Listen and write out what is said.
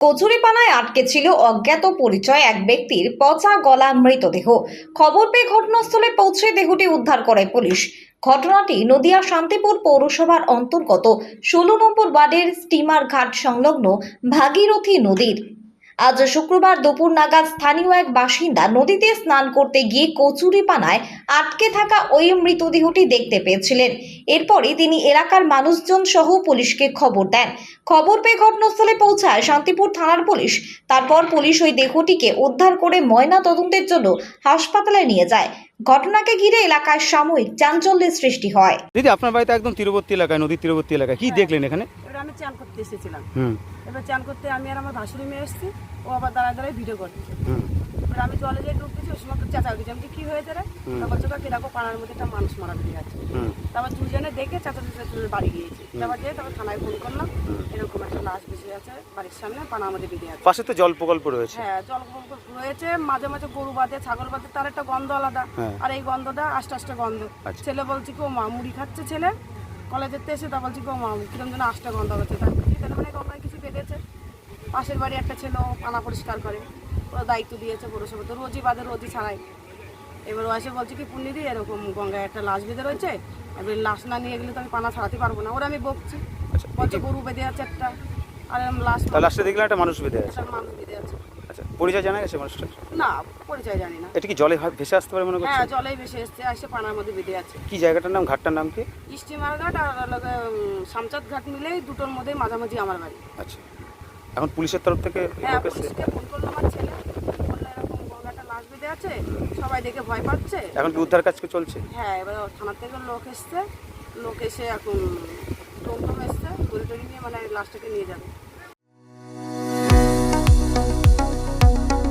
কচুরিপানায় আটকে ছিল অজ্ঞাত পরিচয় এক ব্যক্তির পচা গলা মৃতদেহ। খবর পেয়ে ঘটনাস্থলে পৌঁছে দেহটি উদ্ধার করে পুলিশ। ঘটনাটি নদিয়া শান্তিপুর পৌরসভার অন্তর্গত ষোলো নম্বর ওয়ার্ডের স্টিমার ঘাট সংলগ্ন ভাগীরথী নদীর। আজ শুক্রবার দুপুর নাগাদ স্থানীয় এক বাসিন্দা নদীতে স্নান করতে গিয়ে কচুরিপানায় আটকে থাকা ওই মৃতদেহটি দেখতে পেয়েছিলেন। এরপরই তিনি এলাকার মানুষজন সহ পুলিশকে খবর দেন। খবর পেয়ে ঘটনাস্থলে পৌঁছায় শান্তিপুর থানার পুলিশ। তারপর পুলিশ ওই দেহটিকে উদ্ধার করে ময়না তদন্তের জন্য হাসপাতালে নিয়ে যায়। ঘটনাকে ঘিরে এলাকায় সাময়িক চাঞ্চল্যের সৃষ্টি হয়। দিদি আপনার বাড়িতে একদম তীরবর্তী এলাকায় নদীর তীরবর্তী এলাকায় কি দেখলেন এখানে? আমি চান করতে এসেছিলাম। এবার চান করতে আমি আর আমার ভাসুরি মেয়ে এসেছি ও আবার দাঁড়ায় দাঁড়ায় ভিডিও করছে। এবার আমি জলে যে ডুব দিচ্ছি ওই সময় তো চেঁচা উঠেছি আমি কি হয়েছে রে? তারপর চোখা কীরকম পাড়ার মধ্যে একটা মানুষ মারা দিয়ে আছে। তারপর দুজনে দেখে চাচা চাচা বাড়ি গিয়েছি। তারপর যেয়ে তারপর থানায় ফোন করলাম এরকম একটা লাশ বসে আছে বাড়ির সামনে পানার মধ্যে বেরিয়ে আছে। পাশে তো জল প্রকল্প রয়েছে। হ্যাঁ জল প্রকল্প রয়েছে মাঝে মাঝে গরু বাঁধে ছাগল বাঁধে তার একটা গন্ধ আলাদা। হ্যাঁ। আর এই গন্ধটা আস্তে আস্তে গন্ধ। আচ্ছা। ছেলে বলছি কি ও মা মুড়ি খাচ্ছে ছেলে। কলেজের এসে তা বলছি ও কিরম যেন আস্তে গন্ধ হচ্ছে তার তাহলে মানে গঙ্গায় কিছু বেঁধেছে। পাশের বাড়ি একটা ছেলে পানা পরিষ্কার করে। ওরা দায়িত্ব দিয়েছে পৌরসভা তো। রোজই বাদে রোজই ছাড়াই এবার ও এসে বলছে কি পুণ্যিদি এরকম গঙ্গায় একটা লাশ বেঁধে রয়েছে। এবার লাশ না নিয়ে গেলে তো আমি পানা ছাড়াতে পারব না। ওরা আমি বকছি। আচ্ছা বলছে গরু বেঁধে আছে একটা। আর লাশ তাহলে লাস্টে একটা মানুষ বেঁধে আছে। মানুষ বেঁধে আছে। পরিচয় জানা গেছে মানুষটা না পরিচয় জানি না। এটা কি জলে ভা- ভেসে আসতে পারে মনে হ্যাঁ জলেই বেশি এসছে এসে পানার মধ্যে বেঁধে আছে। কি জায়গাটার নাম ঘাটটার নাম কি? স্টিমার ঘাট আর লগে সামচাঁদ ঘাট মিলেই দুটোর মধ্যে মাঝামাঝি আমার বাড়ি। আচ্ছা। এখন পুলিশের তরফ থেকে হ্যাঁ লোক এসছে? পুলিশকে ফোন করল আমার ছেলে। বলল এরকম গঙ্গাটা লাশ বেঁধে আছে সবাই দেখে ভয় পাচ্ছে। এখন কি উদ্ধার কাজ কি চলছে? হ্যাঁ এবার থানার থেকে লোক এসছে। লোক এসে এখন টমটম এসছে গড়ি টড়ি নিয়ে মানে লাশটাকে নিয়ে যাবে।